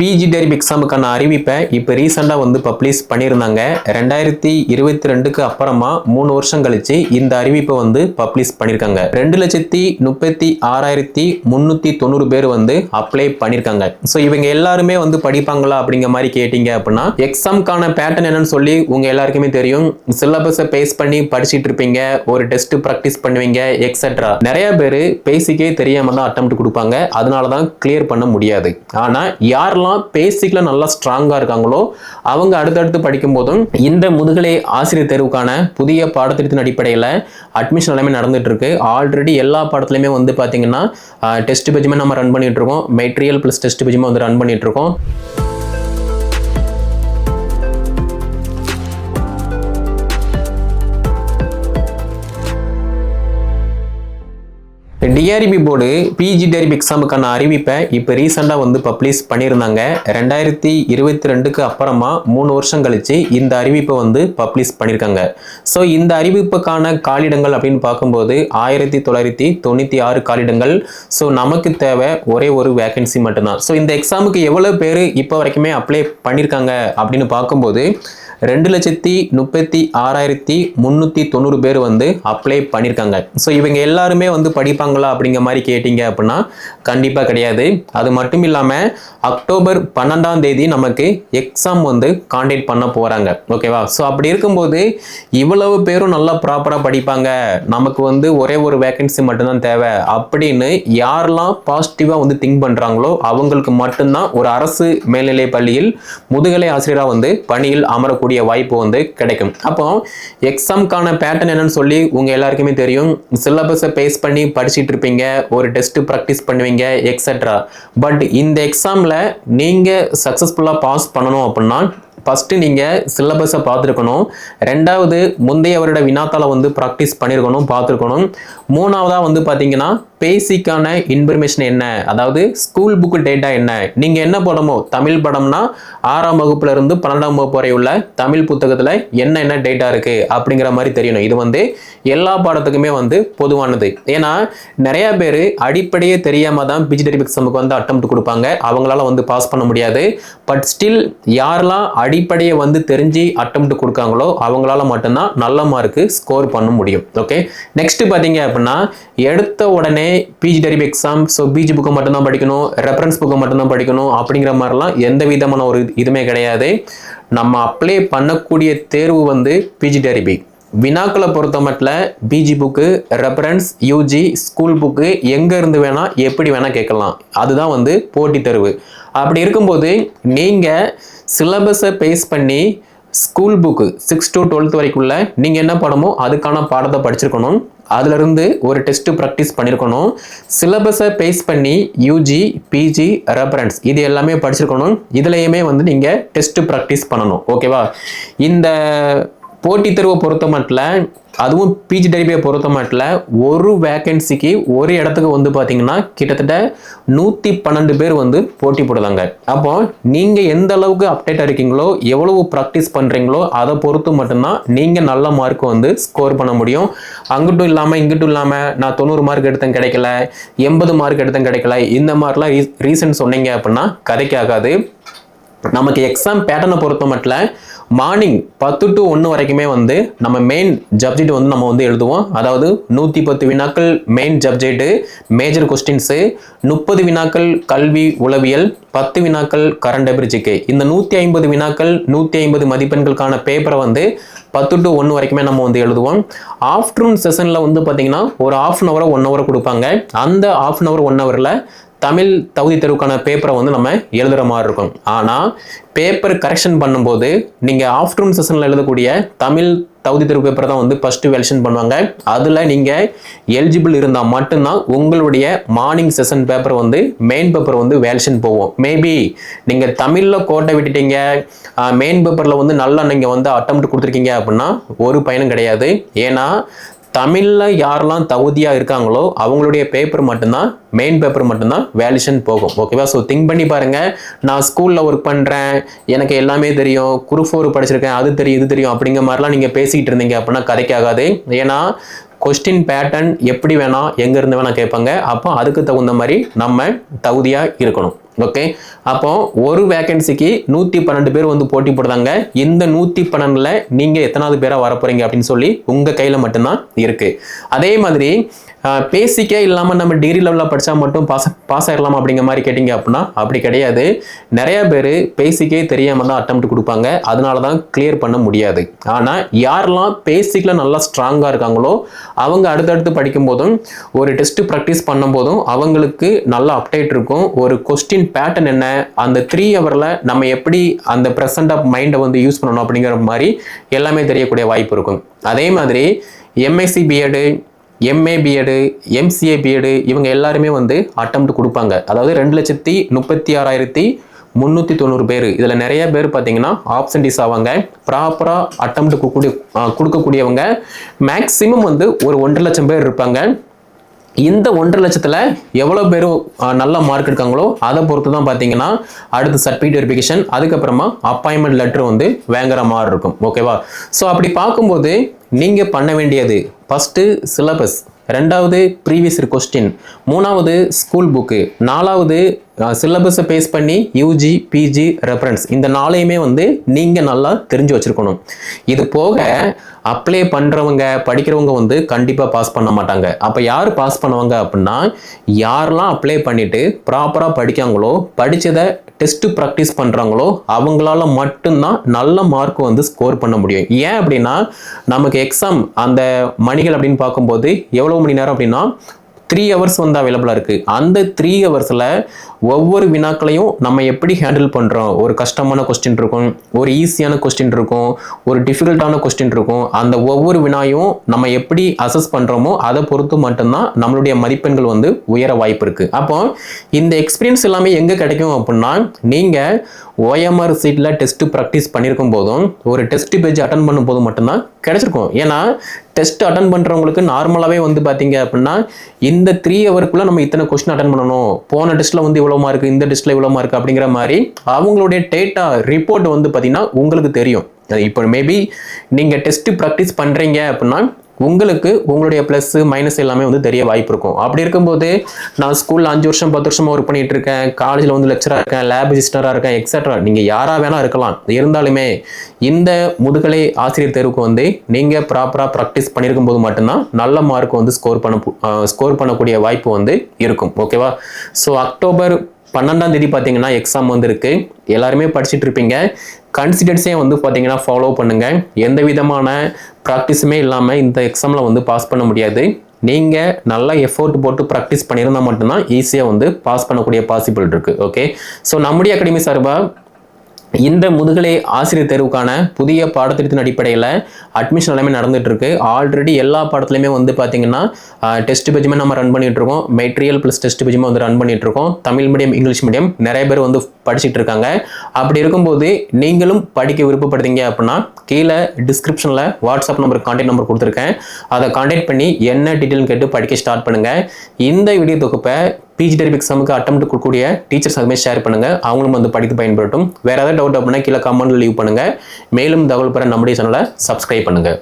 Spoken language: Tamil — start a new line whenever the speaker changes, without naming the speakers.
பிஜி டெரிப் எக்ஸாமுக்கான அறிவிப்பை இப்போ ரீசெண்டாக வந்து பப்ளிஷ் பண்ணியிருந்தாங்க. ரெண்டாயிரத்தி இருபத்தி ரெண்டுக்கு அப்புறமா மூணு வருஷம் கழிச்சு இந்த அறிவிப்பை வந்து பப்ளிஷ் பண்ணியிருக்காங்க. ரெண்டு லட்சத்தி முப்பத்தி ஆறாயிரத்தி முந்நூற்றி தொண்ணூறு பேர் வந்து அப்ளை பண்ணியிருக்காங்க. ஸோ இவங்க எல்லாருமே வந்து படிப்பாங்களா அப்படிங்கிற மாதிரி கேட்டிங்க அப்படின்னா எக்ஸாம்க்கான பேட்டர்ன் என்னன்னு சொல்லி உங்கள் எல்லாருக்குமே தெரியும். சிலபஸை பேஸ் பண்ணி படிச்சுட்டு இருப்பீங்க. ஒரு டெஸ்ட் ப்ராக்டிஸ் பண்ணுவீங்க எக்ஸெட்ரா நிறைய பேர் பேசிக்கே தெரியாமல் தான் அட்டம் கொடுப்பாங்க. அதனால தான் கிளியர் பண்ண முடியாது. ஆனால் யாரெல்லாம் பேசிக்கில் நல்லா ஸ்ட்ராங்காக இருக்காங்களோ அவங்க அடுத்தடுத்து படிக்கும் போதும் இந்த முதுகலை ஆசிரியர் தேர்வுக்கான புதிய பாடத்திட்டத்தின் அடிப்படையில் அட்மிஷன் எல்லாமே நடந்துட்டு இருக்கு. ஆல்ரெடி எல்லா பாடத்துலையுமே வந்து பார்த்தீங்கன்னா டெஸ்ட் பேஜுமே நம்ம ரன் பண்ணிட்டு இருக்கோம். மெட்டீரியல் ப்ளஸ் டெஸ்ட் பேஜுமே வந்து ரன் பண்ணிட்டு இருக்கோம். டிஆர்பி போர்டு பிஜி டிஆர்பி எக்ஸாமுக்கான அறிவிப்பை இப்போ ரீசெண்டாக வந்து பப்ளிஷ் பண்ணியிருந்தாங்க. ரெண்டாயிரத்தி இருபத்தி ரெண்டுக்கு அப்புறமா மூணு வருஷம் கழிச்சு இந்த அறிவிப்பை வந்து பப்ளிஷ் பண்ணியிருக்காங்க. ஸோ இந்த அறிவிப்புக்கான காலிடங்கள் அப்படின்னு பார்க்கும்போது ஆயிரத்தி தொள்ளாயிரத்தி தொண்ணூற்றி ஆறு காலிடங்கள். ஸோ நமக்கு தேவை ஒரே ஒரு வேகன்சி மட்டும்தான். ஸோ இந்த எக்ஸாமுக்கு எவ்வளோ பேர் இப்போ வரைக்குமே அப்ளை பண்ணியிருக்காங்க அப்படின்னு பார்க்கும்போது ரெண்டு லட்சத்தி முப்பத்தி ஆறாயிரத்தி முந்நூற்றி தொண்ணூறு பேர் வந்து அப்ளை பண்ணியிருக்காங்க ஸோ இவங்க எல்லாருமே வந்து படிப்பாங்களா அப்படிங்கிற மாதிரி கேட்டிங்க அப்படின்னா கண்டிப்பாக கிடையாது. அது மட்டும் இல்லாமல் அக்டோபர் பன்னெண்டாம் தேதி நமக்கு எக்ஸாம் வந்து காண்டக்ட் பண்ண போகிறாங்க ஓகேவா ஸோ அப்படி இருக்கும்போது இவ்வளவு பேரும் நல்லா ப்ராப்பராக படிப்பாங்க. நமக்கு வந்து ஒரே ஒரு வேக்கன்சி மட்டும்தான் தேவை. அப்படின்னு யாரெல்லாம் பாசிட்டிவாக வந்து திங்க் பண்ணுறாங்களோ அவங்களுக்கு மட்டும்தான் ஒரு அரசு மேல்நிலை பள்ளியில் முதுகலை ஆசிரியராக வந்து பணியில் அமரக்கூடிய வாய்ப்பு வந்து கிடைக்கும். அப்போ எக்ஸாம்க்கான பேட்டர்ன் என்னன்னு சொல்லி உங்க எல்லாருக்குமே தெரியும். சிலபஸை பேஸ் பண்ணி படிச்சுட்டு இருப்பீங்க. ஒரு டெஸ்ட் ப்ராக்டிஸ் பண்ணுவீங்க எக்ஸெட்ரா பட் இந்த எக்ஸாம்ல நீங்க சக்ஸஸ்ஃபுல்லாக பாஸ் பண்ணணும் அப்படின்னா ஃபஸ்ட்டு நீங்கள் சிலபஸை பார்த்துருக்கணும். ரெண்டாவது முந்தைய வருட வினாத்தாளை வந்து ப்ராக்டிஸ் பண்ணியிருக்கணும் பார்த்துருக்கணும். மூணாவதாக வந்து பார்த்தீங்கன்னா பேசிக்கான இன்ஃபர்மேஷன் என்ன? அதாவது ஸ்கூல் புக்கு டேட்டா என்ன? நீங்கள் என்ன படமோ தமிழ் படம்னா ஆறாம் வகுப்புல இருந்து பன்னெண்டாம் வகுப்பு வரை உள்ள தமிழ் புத்தகத்தில் என்ன என்ன டேட்டா இருக்குது அப்படிங்கிற மாதிரி தெரியணும். இது வந்து எல்லா பாடத்துக்குமே வந்து பொதுவானது. ஏன்னா நிறையா பேர் அடிப்படையே தெரியாமல் தான் பிஜிடரி எக்ஸாமுக்கு வந்து அட்டம் கொடுப்பாங்க. அவங்களால வந்து பாஸ் பண்ண முடியாது. பட் ஸ்டில் யாரெல்லாம் அடிப்படையை வந்து தெரிஞ்சு அட்டம் கொடுக்காங்களோ அவங்களால மட்டும்தான் நல்ல மார்க்கு ஸ்கோர் பண்ண முடியும். ஓகே நெக்ஸ்ட் பார்த்தீங்க அப்படின்னா எடுத்த உடனே PG TRB exam so PG புக்கை மட்டும்தான் படிக்கணும் ரெஃபரன்ஸ் புக்கை மட்டும்தான் படிக்கணும் அப்படிங்கிற மாதிரிலாம் எந்த விதமான ஒரு இதுவுமே கிடையாது. நம்ம அப்ளை பண்ணக்கூடிய தேர்வு வந்து பிஜி டெரிபி வினாக்களை பொறுத்த மட்டில் PG book reference UG school book எங்கே இருந்து வேணால் எப்படி வேணால் கேட்கலாம். அதுதான் வந்து போட்டித் தேர்வு. அப்படி இருக்கும்போது நீங்கள் சிலபஸை பேஸ் பண்ணி school book six to twelfth வரைக்குள்ள நீங்கள் என்ன பாடமோ அதுக்கான பாடத்தை படிச்சிருக்கணும். அதிலிருந்து ஒரு டெஸ்ட் ப்ராக்டிஸ் பண்ணியிருக்கணும் சிலபஸை பேஸ் பண்ணி யூஜி பிஜி ரெஃபரன்ஸ் இது எல்லாமே படிச்சிருக்கணும். இதுலையுமே வந்து நீங்கள் டெஸ்ட்டு ப்ராக்டிஸ் பண்ணணும். ஓகேவா இந்த போட்டித் தேர்வை பொறுத்த மட்டும் அதுவும் பிஜி டெரிபியை பொறுத்த மட்டும் ஒரு வேக்கன்சிக்கு ஒரு இடத்துக்கு வந்து பார்த்தீங்கன்னா கிட்டத்தட்ட நூற்றி பன்னெண்டு பேர் வந்து போட்டி போடுதாங்க அப்போ நீங்கள் எந்த அளவுக்கு அப்டேட்டாக இருக்கீங்களோ எவ்வளவு ப்ராக்டிஸ் பண்ணுறீங்களோ அதை பொறுத்து மட்டும்தான் நீங்கள் நல்ல மார்க் வந்து ஸ்கோர் பண்ண முடியும். அங்கிட்டும் இல்லாமல் இங்கிட்டும் இல்லாமல் நான் தொண்ணூறு மார்க் எடுத்தேன் கிடைக்கல. எண்பது மார்க் எடுத்தேன் கிடைக்கல. இந்த மாதிரிலாம் ரீ ரீசன் சொன்னீங்க அப்படின்னா கதைக்காகாது நமக்கு எக்ஸாம் பேட்டர்னை பொறுத்த மட்டும் மார்னிங் பத்து டு ஒன்று வரைக்குமே வந்து நம்ம மெயின் சப்ஜெக்ட் வந்து நம்ம வந்து எழுதுவோம். அதாவது நூற்றி பத்து வினாக்கள் மெயின் சப்ஜெக்ட்டு மேஜர் கொஸ்டின்ஸு முப்பது வினாக்கள் கல்வி உளவியல் பத்து வினாக்கள் கரண்ட் அபிரிஜிக்கு இந்த நூற்றி ஐம்பது வினாக்கள் நூற்றி ஐம்பது மதிப்பெண்களுக்கான பேப்பரை வந்து பத்து டு ஒன்று வரைக்குமே நம்ம வந்து எழுதுவோம். ஆஃப்டர்நூன் செஷனில் வந்து பார்த்தீங்கன்னா ஒரு ஆஃப் அன் ஹவரை ஒன் ஹவர் கொடுப்பாங்க. அந்த ஆஃப் அன் ஹவர் ஒன் ஹவரில் தமிழ் தகுதி தேர்வுக்கான பேப்பரை வந்து நம்ம எழுதுகிற மாதிரி இருக்கும். ஆனால் பேப்பர் கரெக்ஷன் பண்ணும்போது நீங்கள் ஆஃப்டர்நூன் செஷனில் எழுதக்கூடிய தமிழ் தகுதி தேர்வு பேப்பரை தான் வந்து ஃபஸ்ட்டு வெல்ஷன் பண்ணுவாங்க. அதில் நீங்கள் எலிஜிபிள் இருந்தால் மட்டும்தான் உங்களுடைய மார்னிங் செஷன் பேப்பர் வந்து மெயின் பேப்பர் வந்து வேல்ஷன் போகும். மேபி நீங்கள் தமிழில் கோட்டை விட்டுட்டீங்க. மெயின் பேப்பரில் வந்து நல்லா நீங்கள் வந்து அட்டம் கொடுத்துருக்கீங்க அப்படின்னா ஒரு பயனும் கிடையாது. ஏன்னா தமிழில் யாரெல்லாம் தகுதியாக இருக்காங்களோ அவங்களுடைய பேப்பர் மட்டும்தான் மெயின் பேப்பர் மட்டும்தான் வேலிஷன் போகும். ஓகேவா ஸோ திங்க் பண்ணி பாருங்கள் நான் ஸ்கூலில் ஒர்க் பண்ணுறேன் எனக்கு எல்லாமே தெரியும். குரூப் ஃபோர் படிச்சிருக்கேன். அது தெரியும் இது தெரியும் அப்படிங்கிற மாதிரிலாம் நீங்கள் பேசிக்கிட்டு இருந்தீங்க அப்படின்னா கதைக்காகாது. ஏன்னா கொஸ்டின் பேட்டர்ன் எப்படி வேணால் எங்கேருந்து வேணால் கேட்பாங்க. அப்போ அதுக்கு தகுந்த மாதிரி நம்ம தகுதியாக இருக்கணும். ஓகே அப்போ ஒரு வேகன்சிக்கு நூற்றி பன்னெண்டு பேர் வந்து போட்டி போடுறாங்க. இந்த நூற்றி பன்னெண்டில் நீங்கள் எத்தனாவது பேராக வர அப்படின்னு சொல்லி உங்கள் கையில் மட்டும்தான் இருக்கு. அதே மாதிரி பேசிக்கே இல்லாமல் நம்ம டிகிரி லெவலில் படித்தா மட்டும் பாஸ் பாஸ் ஆகிடலாம் அப்படிங்கிற மாதிரி கேட்டிங்க அப்படின்னா அப்படி கிடையாது. நிறைய பேர் பேசிக்கே தெரியாமல் தான் அட்டம் கொடுப்பாங்க. அதனால தான் கிளியர் பண்ண முடியாது. ஆனால் யாரெல்லாம் பேசிக்கில் நல்லா ஸ்ட்ராங்காக இருக்காங்களோ அவங்க அடுத்தடுத்து படிக்கும் போதும் ஒரு டெஸ்ட் ப்ராக்டிஸ் பண்ணும் போதும் அவங்களுக்கு நல்ல அப்டேட் இருக்கும். ஒரு கொஸ்டின் பேட்டர்ன் என்ன அந்த த்ரீ ஹவரில் நம்ம எப்படி அந்த ப்ரெசன்ட் ஆஃப் மைண்டை வந்து யூஸ் பண்ணணும் அப்படிங்கிற மாதிரி எல்லாமே தெரியக்கூடிய வாய்ப்பு இருக்கும். அதே மாதிரி MSc BEd MA BEd MCA BEd இவங்க எல்லாருமே வந்து அட்டம்ப்ட் கொடுப்பாங்க. அதாவது ரெண்டு லட்சத்தி முப்பத்தி ஆறாயிரத்தி முந்நூற்றி தொண்ணூறு பேர். இதில் நிறைய பேர் பார்த்தீங்கன்னா ஆப்சன்டிஸ் ஆவாங்க. ப்ராப்பராக அட்டம் கொடுக்கக்கூடிய கொடுக்கக்கூடியவங்க. மேக்ஸிமம் வந்து ஒரு ஒன்றரை லட்சம் பேர் இருப்பாங்க. இந்த ஒன்றரை லட்சத்தில் எவ்வளோ பேர் நல்ல மார்க் எடுக்காங்களோ அதை பொறுத்து தான் பார்த்தீங்கன்னா அடுத்து சர்டிஃபிகேட் வெரிஃபிகேஷன் அதுக்கப்புறமா அப்பாயின்மெண்ட் லெட்டர் வந்து வாங்குற மாதிரி இருக்கும். ஓகேவா ஸோ அப்படி பார்க்கும்போது நீங்கள் பண்ண வேண்டியது ஃபஸ்ட்டு சிலபஸ் ரெண்டாவது ப்ரீவியஸ் கொஸ்டின் மூணாவது ஸ்கூல் புக்கு நாலாவது சிலபஸை பேஸ் பண்ணி யூஜி பிஜி ரெஃபரன்ஸ் இந்த நாளையுமே வந்து நீங்கள் நல்லா தெரிஞ்சு வச்சுருக்கணும். இது போக அப்ளை பண்ணுறவங்க படிக்கிறவங்க வந்து கண்டிப்பாக பாஸ் பண்ண மாட்டாங்க. அப்போ யார் பாஸ் பண்ணுவாங்க அப்படின்னா யாரெல்லாம் அப்ளை பண்ணிவிட்டு ப்ராப்பராக படிக்காங்களோ படித்ததை டெஸ்ட்டு ப்ராக்டிஸ் பண்ணுறாங்களோ அவங்களால மட்டும்தான் நல்ல மார்க் வந்து ஸ்கோர் பண்ண முடியும். ஏன் அப்படின்னா நமக்கு எக்ஸாம் அந்த மணிகள் அப்படின்னு பார்க்கும்போது எவ்வளோ மணி நேரம் அப்படின்னா த்ரீ ஹவர்ஸ் வந்து அவைலபிளாக இருக்குது அந்த த்ரீ ஹவர்ஸில் ஒவ்வொரு வினாக்களையும் நம்ம எப்படி ஹேண்டில் பண்ணுறோம் ஒரு கஷ்டமான கொஸ்டின் இருக்கும் ஒரு ஈஸியான கொஸ்டின் இருக்கும் ஒரு டிஃபிகல்ட்டான கொஸ்டின் இருக்கும். அந்த ஒவ்வொரு வினாயும் நம்ம எப்படி அசஸ் பண்ணுறோமோ அதை பொறுத்து மட்டும்தான் நம்மளுடைய மதிப்பெண்கள் வந்து உயர வாய்ப்பு இருக்குது அப்போ இந்த எக்ஸ்பீரியன்ஸ் எல்லாமே எங்கே கிடைக்கும் அப்படின்னா நீங்கள் ஓஎம்ஆர் சீட்டில் டெஸ்ட்டு ப்ராக்டிஸ் பண்ணியிருக்கும் போதும் ஒரு டெஸ்ட் பேஜ் அட்டன் பண்ணும் போது மட்டும்தான் கிடச்சிருக்கும். ஏன்னா டெஸ்ட் அட்டன் பண்ணுறவங்களுக்கு நார்மலாகவே வந்து பார்த்தீங்க அப்படின்னா இந்த த்ரீ ஹவருக்குள்ளே நம்ம இத்தனை கொஸ்டின் அட்டன் பண்ணணும்? போன டெஸ்ட்டில் வந்து இவ்வளோ மார்க் இந்த டெஸ்ட்டில் இவ்வளோ மார்க் அப்படிங்கிற மாதிரி அவங்களுடைய டேட்டா ரிப்போர்ட் வந்து பார்த்திங்கன்னா உங்களுக்கு தெரியும். இப்போ மேபி நீங்கள் டெஸ்ட்டு ப்ராக்டிஸ் பண்ணுறீங்க அப்படின்னா உங்களுக்கு உங்களுடைய ப்ளஸ் மைனஸ் எல்லாமே வந்து தெரிய வாய்ப்பு இருக்கும். அப்படி இருக்கும்போது நான் ஸ்கூலில் அஞ்சு வருஷம் பத்து வருஷமாக ஒர்க் பண்ணிட்டு இருக்கேன். காலேஜில் வந்து லெக்சராக இருக்கேன் லேப் ரெஜிஸ்டராக இருக்கேன் எக்ஸெட்ரா நீங்கள் யாராக வேணால் இருக்கலாம். இருந்தாலுமே இந்த முதுகலை ஆசிரியர் தேர்வுக்கு வந்து நீங்கள் ப்ராப்பராக ப்ராக்டிஸ் பண்ணியிருக்கும் போது மட்டும்தான் நல்ல மார்க் வந்து ஸ்கோர் பண்ண ஸ்கோர் பண்ணக்கூடிய வாய்ப்பு வந்து இருக்கும். ஓகேவா ஸோ அக்டோபர் பன்னெண்டாம் தேதி பார்த்தீங்கன்னா எக்ஸாம் வந்துருக்கு. எல்லாருமே படிச்சுட்டு இருப்பீங்க. கன்சிடென்ஸே வந்து பார்த்தீங்கன்னா ஃபாலோ பண்ணுங்கள் எந்த விதமான ப்ராக்டிஸுமே இல்லாமல் இந்த எக்ஸாமில் வந்து பாஸ் பண்ண முடியாது. நீங்கள் நல்லா எஃபோர்ட் போட்டு ப்ராக்டிஸ் பண்ணியிருந்தால் மட்டும்தான் ஈஸியாக வந்து பாஸ் பண்ணக்கூடிய பாசிபிள் இருக்குது ஓகே ஸோ நம்முடைய அகாடமி சார்பாக இந்த முதுகலை ஆசிரியர் தேர்வுக்கான புதிய பாடத்திட்டத்தின் அடிப்படையில் அட்மிஷன் எல்லாமே நடந்துட்டு இருக்கு ஆல்ரெடி எல்லா பாடத்துலையுமே வந்து பார்த்தீங்கன்னா டெஸ்ட் பேஜுமே நம்ம ரன் பண்ணிட்டு இருக்கோம் மெட்டீரியல் ப்ளஸ் டெஸ்ட் பேஜுமே வந்து ரன் பண்ணிட்டு இருக்கோம் தமிழ் மீடியம் இங்கிலீஷ் மீடியம் நிறைய பேர் வந்து படிச்சுட்டு இருக்காங்க. அப்படி இருக்கும்போது நீங்களும் படிக்க விருப்பப்படுறீங்க அப்படின்னா கீழே டிஸ்கிரிப்ஷனில் வாட்ஸ்அப் நம்பர் கான்டாக்ட் நம்பர் கொடுத்துருக்கேன். அதை கான்டாக்ட் பண்ணி என்ன டீட்டெயில் கேட்டு படிக்க ஸ்டார்ட் பண்ணுங்க. இந்த வீடியோ தொகுப்பை பிஜி டெரிபிக் எக்ஸாமுக்கு அட்டம் கொடுக்கக்கூடிய டீச்சர்ஸ் அதுமே ஷேர் பண்ணுங்கள் அவங்களும் வந்து படித்து பயன்படுத்தும் வேறு ஏதாவது டவுட் அப்படின்னா கீழே கமெண்ட்டில் லீவ் பண்ணுங்கள் மேலும் தகவல் பெற நம்முடைய சேனலை சப்ஸ்கிரைப் பண்ணுங்கள்